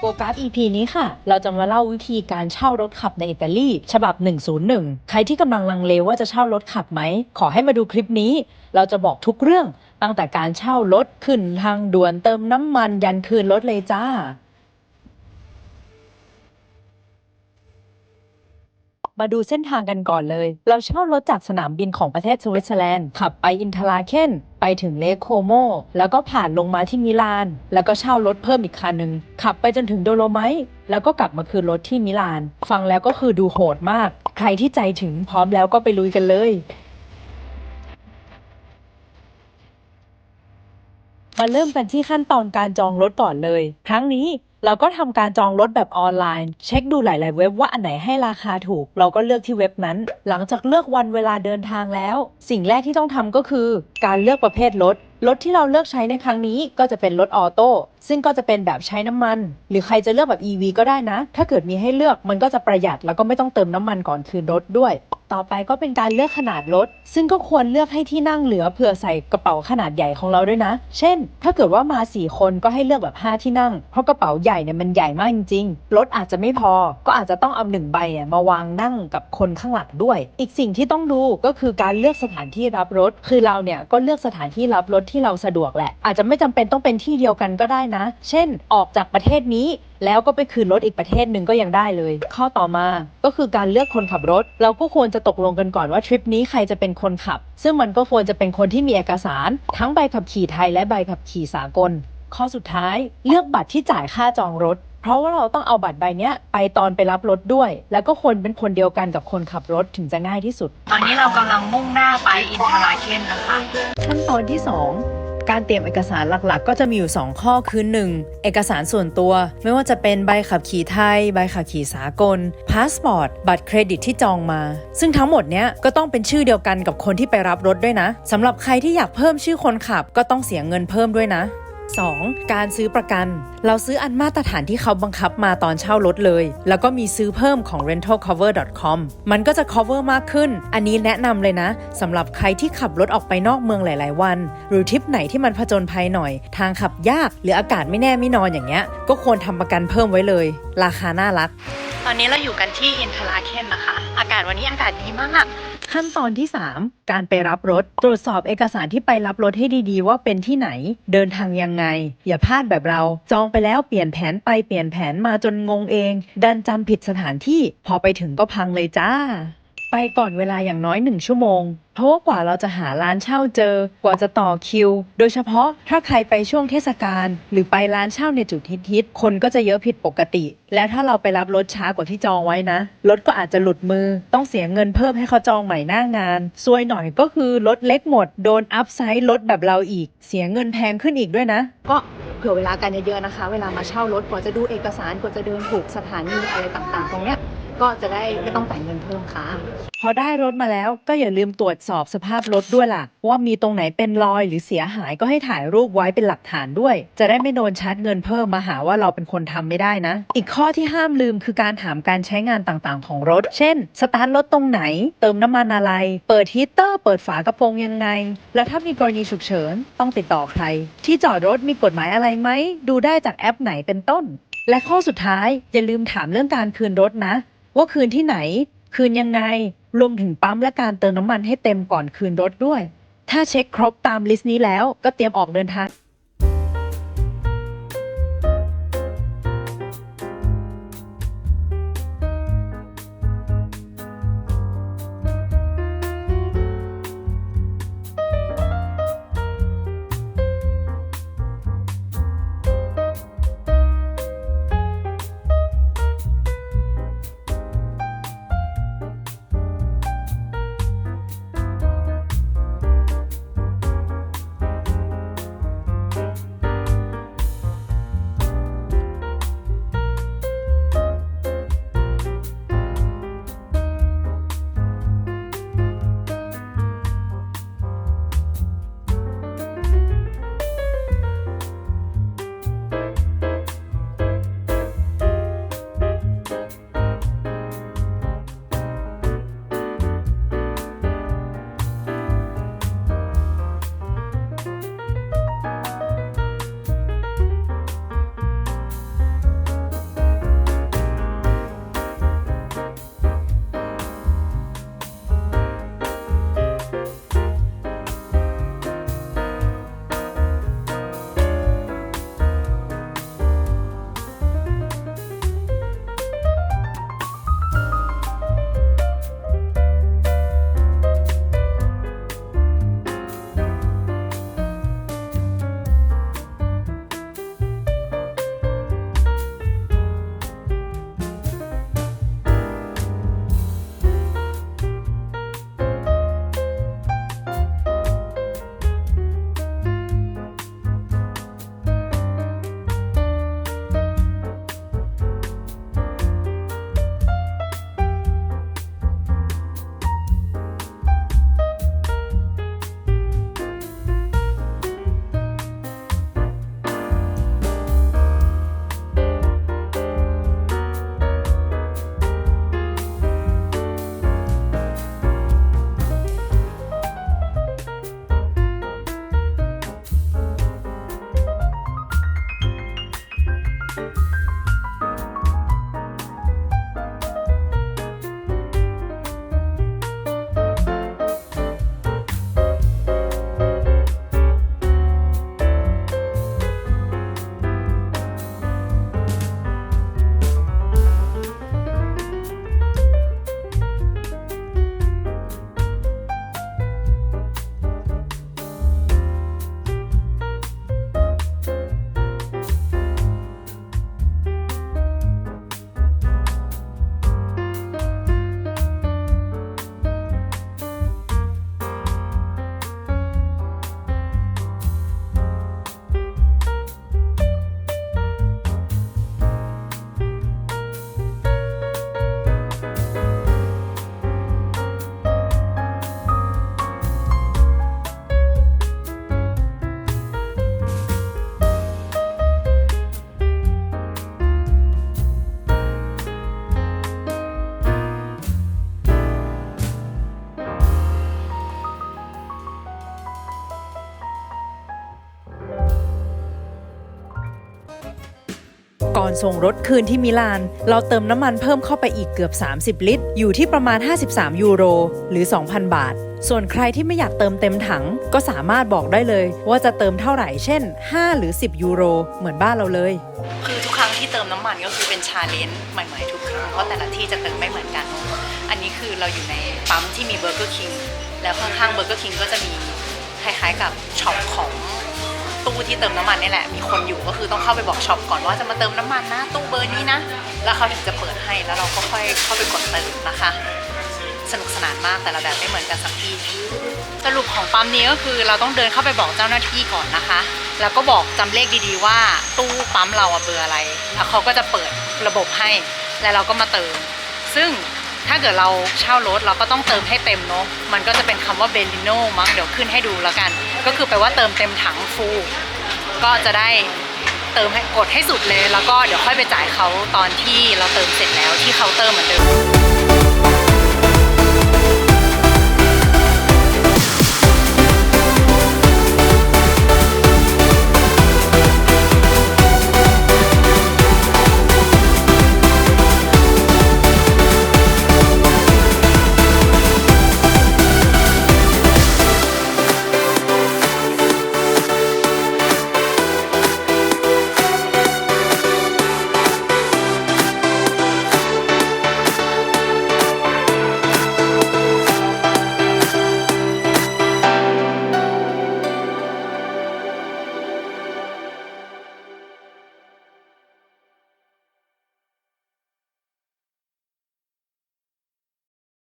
โฟกัส EP นี้ค่ะ เราจะมาเล่าวิธีการเช่ารถขับในอิตาลีฉบับ 101 ใครที่กำลังลังเลว่าจะเช่ารถขับไหม ขอให้มาดูคลิปนี้ เราจะบอกทุกเรื่องตั้งแต่การเช่ารถขึ้นทางด่วนเติมน้ำมันยันคืนรถเลยจ้า มาดูเส้นทางกันก่อนเลย เราเช่ารถจากสนามบินของประเทศสวิตเซอร์แลนด์ขับไปอินทราเคนไปถึงเลโคโม แล้วก็ผ่านลงมาที่มิลาน แล้วก็เช่ารถเพิ่มอีกคันหนึ่งขับไปจนถึงโดโลไมต์แล้วก็กลับมาคืนรถที่มิลาน ฟังแล้วก็คือดูโหดมาก ใครที่ใจถึงพร้อมแล้วก็ไปลุยกันเลยมาเริ่มกันที่ขั้นตอนการจองรถก่อนเลย ครั้งนี้ เราก็ทำการจองรถแบบออนไลน์ เช็คดูหลาย ๆ เว็บว่าอันไหนให้ราคาถูก เราก็เลือกที่เว็บนั้น หลังจากเลือกวันเวลาเดินทางแล้ว สิ่งแรกที่ต้องทำก็คือ การเลือกประเภทรถรถที่เราเลือกใช้ในครั้งนี้ก็จะเป็นรถออโต้ซึ่งก็จะเป็นแบบใช้น้ำมัน หรือใครจะเลือกแบบ EV ก็ได้นะ ถ้าเกิดมีให้เลือกมันก็จะประหยัดแล้วก็ไม่ต้องเติมน้ำมันก่อนคืนรถด้วย ต่อไปก็เป็นการเลือกขนาดรถ ซึ่งก็ควรเลือกให้ที่นั่งเหลือเผื่อใส่กระเป๋าขนาดใหญ่ของเราด้วยนะ เช่น ถ้าเกิดว่ามา 4 คนก็ให้เลือกแบบ 5 ที่นั่ง เพราะกระเป๋าใหญ่เนี่ยมันใหญ่มากจริงๆ รถอาจจะไม่พอ ก็อาจจะต้องเอาหนึ่งใบอะมาวางนั่งกับคนข้างหลังด้วย อีกสิ่งที่ต้องดูก็คือการเลือกสถานที่รับรถ คือเราเนี่ยก็เลือกสถานที่รับรถที่เราสะดวกแหละ อาจจะไม่จำเป็นต้องเป็นที่เดียวกันก็ได้นะ เช่น ออกจากประเทศนี้ แล้วก็ไปคืนรถอีกประเทศหนึ่งก็ยังได้เลย ข้อต่อมาก็คือการเลือกคนขับรถ เราก็ควรจะตกลงกันก่อนว่าทริปนี้ใครจะเป็นคนขับ ซึ่งมันก็ควรจะเป็นคนที่มีเอกสาร ทั้งใบขับขี่ไทยและใบขับขี่สากล ข้อสุดท้าย เลือกบัตรที่จ่ายค่าจองรถเพราะว่าเราต้องเอาบัตรใบเนี้ยไปตอนไปรับรถด้วย แล้วก็ควรเป็นคนเดียวกันกับคนขับรถถึงจะง่ายที่สุด ตอนนี้เรากำลังมุ่งหน้าไปอินทราเคนนะคะ ขั้นตอนที่ 2 การเตรียมเอกสารหลักๆ ก็จะมีอยู่ 2 ข้อคือ 1. เอกสารส่วนตัว ไม่ว่าจะเป็นใบขับขี่ไทย ใบขับขี่สากล พาสปอร์ต บัตรเครดิตที่จองมา ซึ่งทั้งหมดเนี้ยก็ต้องเป็นชื่อเดียวกันกับคนที่ไปรับรถด้วยนะสำหรับใครที่อยากเพิ่มชื่อคนขับก็ต้องเสียเงินเพิ่มด้วยนะ 2. การซื้อประกัน เราซื้ออันมาตรฐานที่เขาบังคับมาตอนเช่ารถเลย แล้วก็มีซื้อเพิ่มของ rentalcover.com มันก็จะ cover มากขึ้น อันนี้แนะนำเลยนะสำหรับใครที่ขับรถออกไปนอกเมืองหลาย ๆ วัน หรือทริปไหนที่มันผจญภัยหน่อย ทางขับยากหรืออากาศไม่แน่ไม่นอนอย่างเงี้ย ก็ควรทำประกันเพิ่มไว้เลย ราคาน่ารัก ตอนนี้เราอยู่กันที่อินทราเคนนะคะ อากาศวันนี้อากาศดีมาก ขั้นตอนที่ 3 การไปรับรถ ตรวจสอบเอกสารที่ไปรับรถให้ดีๆ ว่าเป็นที่ไหน เดินทางยังไง อย่าพลาดแบบเรา จองไปแล้วเปลี่ยนแผนไปเปลี่ยนแผนมาจนงงเอง ดันจำผิดสถานที่ พอไปถึงก็พังเลยจ้า ไปก่อนเวลาอย่างน้อยหนึ่งชั่วโมง เพราะว่ากว่าเราจะหาร้านเช่าเจอ กว่าจะต่อคิว โดยเฉพาะถ้าใครไปช่วงเทศกาลหรือไปร้านเช่าในจุดฮิตๆคนก็จะเยอะผิดปกติ และถ้าเราไปรับรถช้ากว่าที่จองไว้นะ รถก็อาจจะหลุดมือ ต้องเสียเงินเพิ่มให้เขาจองใหม่หน้างาน ซวยหน่อยก็คือรถเล็กหมด โดนอัพไซด์รถแบบเราอีก เสียเงินแพงขึ้นอีกด้วยนะ ก็เผื่อเวลากันเยอะๆนะคะ เวลามาเช่ารถกว่าจะดูเอกสารกว่าจะเดินถูกสถานีอะไรต่างๆ ตรงเนี้ย ก็จะได้ไม่ต้องจ่ายเงินเพิ่มค่ะ พอได้รถมาแล้วก็อย่าลืมตรวจสอบสภาพรถด้วยล่ะ ว่ามีตรงไหนเป็นรอยหรือเสียหายก็ให้ถ่ายรูปไว้เป็นหลักฐานด้วย จะได้ไม่โดนชาร์จเงินเพิ่มมาหาว่าเราเป็นคนทำไม่ได้นะ อีกข้อที่ห้ามลืมคือการถามการใช้งานต่างๆ ของรถ เช่นสตาร์ทรถตรงไหน เติมน้ำมันอะไร เปิดฮีตเตอร์เปิดฝากระโปรงยังไง แล้วถ้ามีกรณีฉุกเฉินต้องติดต่อใคร ที่จอดรถมีกฎหมายอะไรไหมดูได้จากแอปไหนเป็นต้น และข้อสุดท้ายอย่าลืมถามเรื่องการคืนรถนะ ว่าคืนที่ไหน คืนยังไง รวมถึงปั๊มและการเติมน้ำมันให้เต็มก่อนคืนรถด้วย ถ้าเช็คครบตามลิสต์นี้แล้วก็เตรียมออกเดินทาง อนส่งรถคืนที่มิลาน เราเติมน้ำมันเพิ่มเข้าไปอีกเกือบ 30 ลิตร อยู่ที่ประมาณ 53 ยูโร หรือ 2,000 บาท ส่วนใครที่ไม่อยากเติมเต็มถัง ก็สามารถบอกได้เลย ว่าจะเติมเท่าไหร่ เช่น 5 หรือ 10 ยูโร เหมือนบ้านเราเลย คือทุกครั้งที่เติมน้ำมันก็คือเป็นชาเลนจ์ใหม่ๆทุกครั้ง เพราะแต่ละที่จะเติมไม่เหมือนกัน อันนี้คือเราอยู่ในปั๊มที่มีเบอร์เกอร์คิง แล้วข้างๆเบอร์เกอร์คิงก็จะมีคล้ายๆกับช็อปของ ตู้ที่เติมน้ำมันนี่แหละ มีคนอยู่ก็คือต้องเข้าไปบอกช็อปก่อนว่าจะมาเติมน้ำมันนะตู้เบอร์นี้นะ แล้วเขาถึงจะเปิดให้แล้วเราก็ค่อยเข้าไปกดเติมนะคะ สนุกสนานมากแต่ละแบบไม่เหมือนกันสักทีสรุปของปั๊มนี้ก็คือเราต้องเดินเข้าไปบอกเจ้าหน้าที่ก่อนนะคะ แล้วก็บอกจำเลขดีๆว่า ตู้ปั๊มเราเบอร์อะไร แล้วเขาก็จะเปิดระบบให้ แล้วเราก็มาเติม ซึ่ง ถ้าเกิดเราเช่ารถเราก็ต้องเติมให้เต็มเนาะมันก็จะเป็นคำว่าเบลิโนมั้งเดี๋ยวขึ้นให้ดูแล้วกัน ก็คือแปลว่าเติมเต็มถังฟูก็จะได้เติมให้กดให้สุดเลย แล้วก็เดี๋ยวค่อยไปจ่ายเขาตอนที่เราเติมเสร็จแล้วที่เคาน์เตอร์เหมือนเดิม